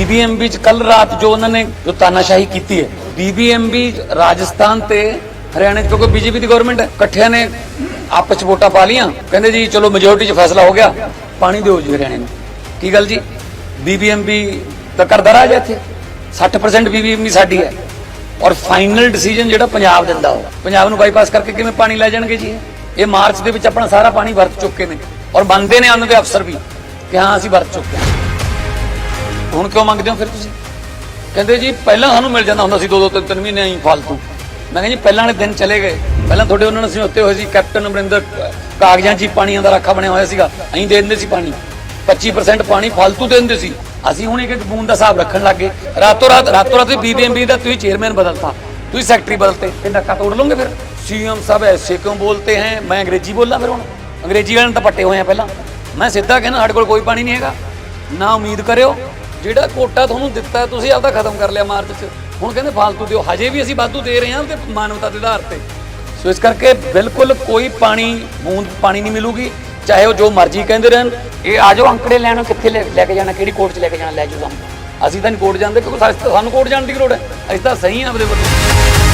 BBMB ਚ ਕੱਲ ਰਾਤ ਜੋ ਉਹਨਾਂ ਨੇ ਜੋ ਤਾਨਾਸ਼ਾਹੀ ਕੀਤੀ ਹੈ ਬੀਬੀਐਮਬੀ ਰਾਜਸਥਾਨ ਤੇ ਹਰਿਆਣਾ 'ਚ, ਕਿਉਂਕਿ ਬੀਜੇਪੀ ਦੀ ਗਵਰਨਮੈਂਟ ਹੈ ਇਕੱਠਿਆਂ ਨੇ ਆਪਸ ਚ ਵੋਟਾਂ ਪਾ ਲੀਆਂ ਕਹਿੰਦੇ ਜੀ, ਚਲੋ ਮੈਜੋਰਟੀ 'ਚ ਫੈਸਲਾ ਹੋ ਗਿਆ, ਪਾਣੀ ਦਿਓ ਜੀ ਹਰਿਆਣੇ ਨੂੰ। ਕੀ ਗੱਲ ਜੀ? ਬੀਬੀਐਮਬੀ ਤਾਂ ਕਰਦਾ ਰਾਜ ਹੈ ਇੱਥੇ। 60% ਬੀਬੀਐਮਬੀ ਸਾਡੀ ਹੈ। ਔਰ ਫਾਈਨਲ ਡਿਸੀਜਨ ਜਿਹੜਾ ਪੰਜਾਬ ਦਿੰਦਾ ਉਹ। ਪੰਜਾਬ ਨੂੰ ਬਾਈਪਾਸ ਕਰਕੇ ਕਿਵੇਂ ਪਾਣੀ ਲੈ ਜਾਣਗੇ ਜੀ? ਇਹ? ਮਾਰਚ ਦੇ ਵਿੱਚ ਆਪਣਾ ਸਾਰਾ ਪਾਣੀ ਵਰਤ ਚੁੱਕੇ ਨੇ। ਔਰ ਮੰਨਦੇ ਨੇ ਉਹਨਾਂ ਦੇ ਅਫਸਰ ਵੀ, ਕਿ ਹਾਂ ਅਸੀਂ ਵਰਤ ਚੁੱਕੇ ਹਾਂ। ਹੁਣ ਕਿਉਂ ਮੰਗਦੇ ਹੋ ਫਿਰ ਤੁਸੀਂ? ਕਹਿੰਦੇ ਜੀ, ਪਹਿਲਾਂ ਸਾਨੂੰ ਮਿਲ ਜਾਂਦਾ ਹੁੰਦਾ ਸੀ ਦੋ ਦੋ ਤਿੰਨ ਤਿੰਨ ਮਹੀਨੇ ਹੀ ਫालतू ਮੈਂ ਕਹਿੰਦਾ ਜੀ, ਪਹਿਲਾਂ ਵਾਲੇ ਦਿਨ ਚਲੇ ਗਏ। ਪਹਿਲਾਂ ਤੁਹਾਡੇ ਉਹਨਾਂ ਨਾਲ ਸਮਝੌਤੇ ਹੋਏ ਸੀ, ਕੈਪਟਨ ਅਮਰਿੰਦਰ, ਕਾਗਜ਼ਾਂ 'ਚ ਪਾਣੀਆਂ ਦਾ ਰਾਖਾ ਬਣਿਆ ਹੋਇਆ ਸੀਗਾ। ਅਸੀਂ ਦੇ ਦਿੰਦੇ ਸੀ ਪਾਣੀ। 25% ਪਾਣੀ ਫालतू ਦੇ ਦਿੰਦੇ ਸੀ। ਅਸੀਂ ਹੁਣ ਇੱਕ ਇੱਕ ਬੂੰਦ ਦਾ ਹਿਸਾਬ ਰੱਖਣ ਲੱਗ ਗਏ। ਰਾਤੋਂ ਰਾਤ ਰਾਤੋਂ ਰਾਤ ਬੀਬੀਐਮਬੀ ਦਾ ਤੁਸੀਂ ਚੇਅਰਮੈਨ ਬਦਲਤਾ। ਤੁਸੀਂ ਸੈਕਟਰੀ ਬਦਲਤੇ। ਤੇ ਡੱਕਾ ਤੋੜ ਲੋਗੇ ਫਿਰ? ਸੀਐਮ ਸਾਹਿਬ ਐਸੇ ਕਿਉਂ ਬੋਲਤੇ ਹੈ? ਮੈਂ ਅੰਗਰੇਜ਼ੀ ਬੋਲਾਂ ਫਿਰ ਹੁਣ? ਅੰਗਰੇਜ਼ੀ ਵਾਲਿਆਂ ਤਾਂ ਪੱਟੇ ਹੋਏ ਆ ਪਹਿਲਾਂ। ਮੈਂ ਸਿੱਧਾ ਕਹਿੰਦਾ, ਸਾਡੇ ਕੋਲ ਕੋਈ ਪਾਣੀ ਨਹੀਂ ਹੈਗਾ। ਨਾ ਉਮੀਦ ਕਰਿਓ। ਜਿਹੜਾ ਕੋਟਾ ਤੁਹਾਨੂੰ ਦਿੱਤਾ ਤੁਸੀਂ ਆਪਦਾ ਖਤਮ ਕਰ ਲਿਆ ਮਾਰਚ 'ਚ। ਹੁਣ ਕਹਿੰਦੇ ਫालतू ਦਿਓ। ਹਜੇ ਵੀ ਅਸੀਂ ਵਾਧੂ ਦੇ ਰਹੇ ਹਾਂ ਤੇ ਮਾਨਵਤਾ ਦੇ ਆਧਾਰ ਤੇ। ਸੋ ਇਸ ਕਰਕੇ ਬਿਲਕੁਲ ਕੋਈ ਪਾਣੀ, ਬੂੰਦ ਪਾਣੀ ਨਹੀਂ ਮਿਲੂਗੀ। ਚਾਹੇ ਉਹ ਜੋ ਮਰਜ਼ੀ ਕਹਿੰਦੇ ਰਹਿਣ, ਇਹ ਆ ਜਾਓ ਅੰਕੜੇ ਲੈਣ, ਕਿੱਥੇ ਲੈ ਲੈ ਕੇ ਜਾਣਾ, ਕਿਹੜੀ ਕੋਰਟ 'ਚ ਲੈ ਕੇ ਜਾਣਾ, ਲੈ ਜਾਓ ਸਾਨੂੰ। ਅਸੀਂ ਤਾਂ ਨਹੀਂ ਕੋਰਟ ਜਾਂਦੇ, ਕਿਉਂਕਿ ਸਾਨੂੰ ਸਾਨੂੰ ਕੋਰਟ ਜਾਣ ਦੀ ਕੀ ਲੋੜ ਹੈ। ਅਸੀਂ ਤਾਂ ਸਹੀ ਹਾਂ ਆਪਦੇ ਵੱਲੋਂ।